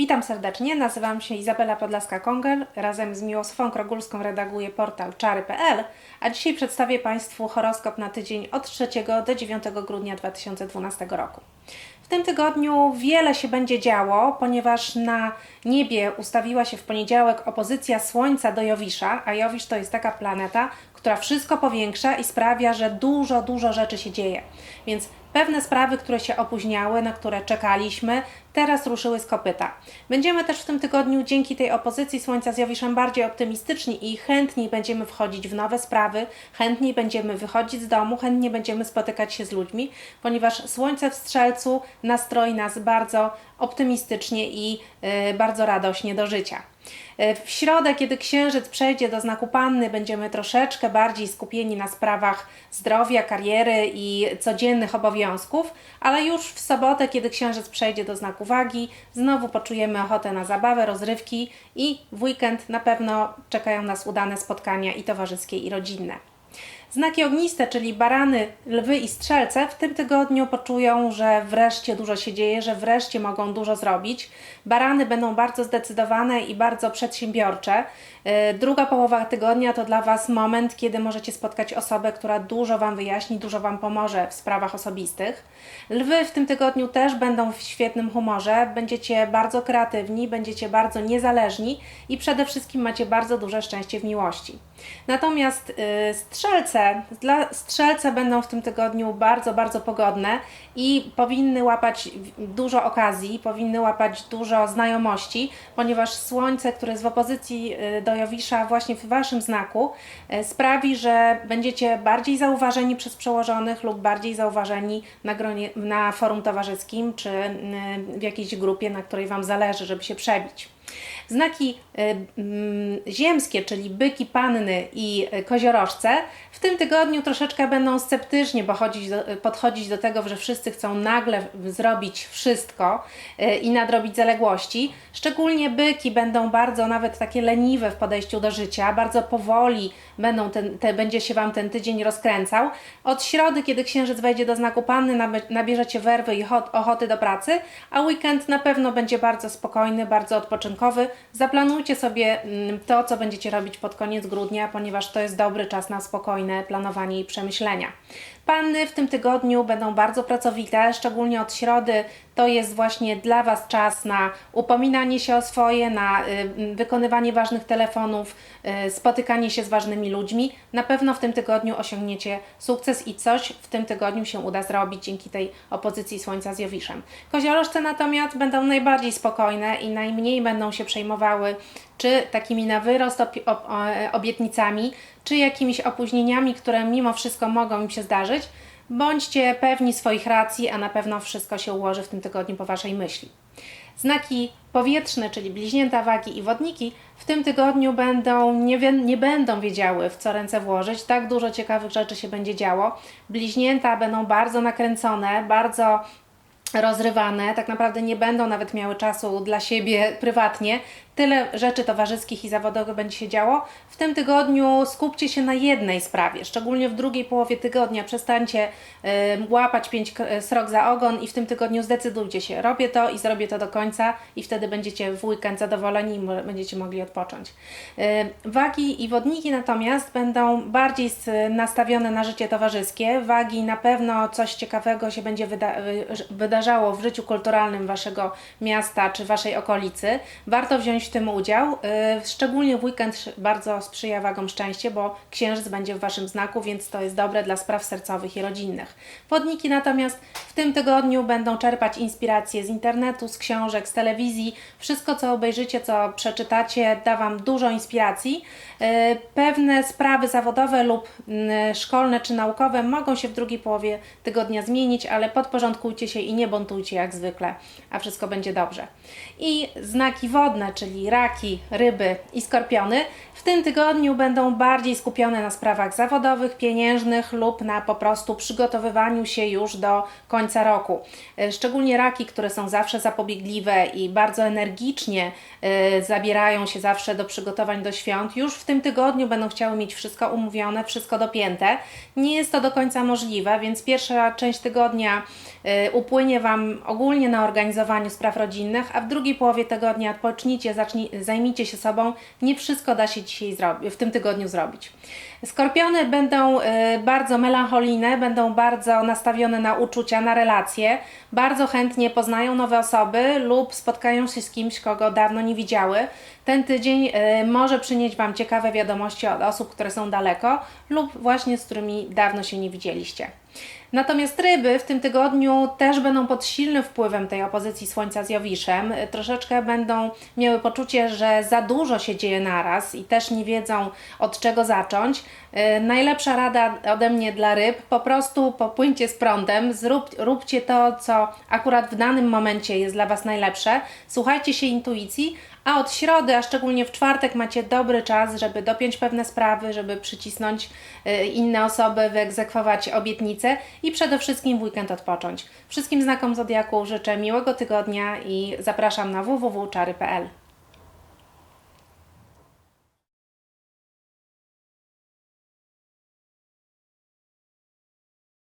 Witam serdecznie, nazywam się Izabela Podlaska-Kongel. Razem z Miłosławą Krogulską redaguję portal czary.pl, a dzisiaj przedstawię Państwu horoskop na tydzień od 3 do 9 grudnia 2012 roku. W tym tygodniu wiele się będzie działo, ponieważ na niebie ustawiła się w poniedziałek opozycja Słońca do Jowisza, a Jowisz to jest taka planeta, która wszystko powiększa i sprawia, że dużo, dużo rzeczy się dzieje. Więc pewne sprawy, które się opóźniały, na które czekaliśmy, teraz ruszyły z kopyta. Będziemy też w tym tygodniu dzięki tej opozycji Słońca z Jowiszem bardziej optymistyczni i chętniej będziemy wchodzić w nowe sprawy, chętniej będziemy wychodzić z domu, chętnie będziemy spotykać się z ludźmi, ponieważ Słońce w Strzelcu nastroi nas bardzo optymistycznie i y, bardzo radośnie do życia. Y, W środę, kiedy księżyc przejdzie do znaku panny, będziemy troszeczkę bardziej skupieni na sprawach zdrowia, kariery i codziennych obowiązków, ale już w sobotę, kiedy księżyc przejdzie do znaku wagi, znowu poczujemy ochotę na zabawę, rozrywki i w weekend na pewno czekają nas udane spotkania i towarzyskie, i rodzinne. Znaki ogniste, czyli barany, lwy i strzelce, w tym tygodniu poczują, że wreszcie dużo się dzieje, że wreszcie mogą dużo zrobić. Barany będą bardzo zdecydowane i bardzo przedsiębiorcze. Yy, Druga połowa tygodnia to dla Was moment, kiedy możecie spotkać osobę, która dużo Wam wyjaśni, dużo Wam pomoże w sprawach osobistych. Lwy w tym tygodniu też będą w świetnym humorze, będziecie bardzo kreatywni, będziecie bardzo niezależni i przede wszystkim macie bardzo duże szczęście w miłości. Natomiast yy, strzelce, dla strzelce będą w tym tygodniu bardzo, bardzo pogodne i powinny łapać dużo okazji, powinny łapać dużo znajomości, ponieważ Słońce, które jest w opozycji yy, do Jowisza właśnie w Waszym znaku, yy, sprawi, że będziecie bardziej zauważeni przez przełożonych lub bardziej zauważeni na, gronie, na forum towarzyskim czy yy, w jakiejś grupie, na której Wam zależy, żeby się przebić. Znaki y, mm, ziemskie, czyli byki, panny i y, koziorożce, w tym tygodniu troszeczkę będą sceptycznie do, podchodzić do tego, że wszyscy chcą nagle zrobić wszystko i nadrobić zaległości. Szczególnie byki będą bardzo nawet takie leniwe w podejściu do życia, bardzo powoli będą ten, te, będzie się Wam ten tydzień rozkręcał. Od środy, kiedy księżyc wejdzie do znaku panny, nabierzecie werwy i ochot- ochoty do pracy, a weekend na pewno będzie bardzo spokojny, bardzo Zaplanujcie sobie mm, to, co będziecie robić pod koniec grudnia, ponieważ to jest dobry czas na spokojne planowanie i przemyślenia. Panny w tym tygodniu będą bardzo pracowite, szczególnie od środy. To jest właśnie dla Was czas na upominanie się o swoje, na y, wykonywanie ważnych telefonów, y, spotykanie się z ważnymi ludźmi. Na pewno w tym tygodniu osiągniecie sukces i coś w tym tygodniu się uda zrobić dzięki tej opozycji Słońca z Jowiszem. Koziorożce natomiast będą najbardziej spokojne i najmniej będą się przejmowały czy takimi na wyrost o- obietnicami, czy jakimiś opóźnieniami, które mimo wszystko mogą im się zdarzyć. Bądźcie pewni swoich racji, a na pewno wszystko się ułoży w tym tygodniu po Waszej myśli. Znaki powietrzne, czyli bliźnięta, wagi i wodniki, w tym tygodniu będą, nie, wie, nie będą wiedziały, w co ręce włożyć. Tak dużo ciekawych rzeczy się będzie działo. Bliźnięta będą bardzo nakręcone, bardzo rozrywane, tak naprawdę nie będą nawet miały czasu dla siebie prywatnie. Tyle rzeczy towarzyskich i zawodowych będzie się działo. W tym tygodniu skupcie się na jednej sprawie, szczególnie w drugiej połowie tygodnia. Przestańcie y, łapać pięć k- srok za ogon i w tym tygodniu zdecydujcie się. Robię to i zrobię to do końca i wtedy będziecie w weekend zadowoleni i będziecie mogli odpocząć. Y, wagi i wodniki natomiast będą bardziej nastawione na życie towarzyskie. Wagi na pewno coś ciekawego się będzie wyda- y, wydarzało w życiu kulturalnym Waszego miasta czy Waszej okolicy. Warto wziąć w tym udział. Y, Szczególnie w weekend bardzo sprzyja Wagom szczęście, bo księżyc będzie w Waszym znaku, więc to jest dobre dla spraw sercowych i rodzinnych. Wodniki natomiast w tym tygodniu będą czerpać inspiracje z internetu, z książek, z telewizji. Wszystko, co obejrzycie, co przeczytacie, da Wam dużo inspiracji. Y, Pewne sprawy zawodowe lub mm, szkolne czy naukowe mogą się w drugiej połowie tygodnia zmienić, ale podporządkujcie się i nie buntujcie jak zwykle, a wszystko będzie dobrze. I znaki wodne, czyli czyli raki, ryby i skorpiony, w tym tygodniu będą bardziej skupione na sprawach zawodowych, pieniężnych lub na po prostu przygotowywaniu się już do końca roku. E, Szczególnie raki, które są zawsze zapobiegliwe i bardzo energicznie e, zabierają się zawsze do przygotowań do świąt, już w tym tygodniu będą chciały mieć wszystko umówione, wszystko dopięte. Nie jest to do końca możliwe, więc pierwsza część tygodnia e, upłynie Wam ogólnie na organizowaniu spraw rodzinnych, a w drugiej połowie tygodnia odpocznijcie, zacznij, zajmijcie się sobą. Nie wszystko da się dzisiaj w tym tygodniu zrobić. Skorpiony będą e, bardzo melancholijne, będą bardzo nastawione na uczucia, na relacje, bardzo chętnie poznają nowe osoby lub spotkają się z kimś, kogo dawno nie widziały. Ten tydzień e, może przynieść Wam ciekawe wiadomości od osób, które są daleko lub właśnie z którymi dawno się nie widzieliście. Natomiast ryby w tym tygodniu też będą pod silnym wpływem tej opozycji Słońca z Jowiszem. Troszeczkę będą miały poczucie, że za dużo się dzieje naraz i też nie wiedzą od czego zacząć. Y, Najlepsza rada ode mnie dla ryb, po prostu popłyńcie z prądem, zrób, róbcie to, co akurat w danym momencie jest dla Was najlepsze, słuchajcie się intuicji, a od środy, a szczególnie w czwartek macie dobry czas, żeby dopiąć pewne sprawy, żeby przycisnąć y, inne osoby, wyegzekwować obietnice i przede wszystkim w weekend odpocząć. Wszystkim znakom Zodiaku życzę miłego tygodnia i zapraszam na www.czary.pl.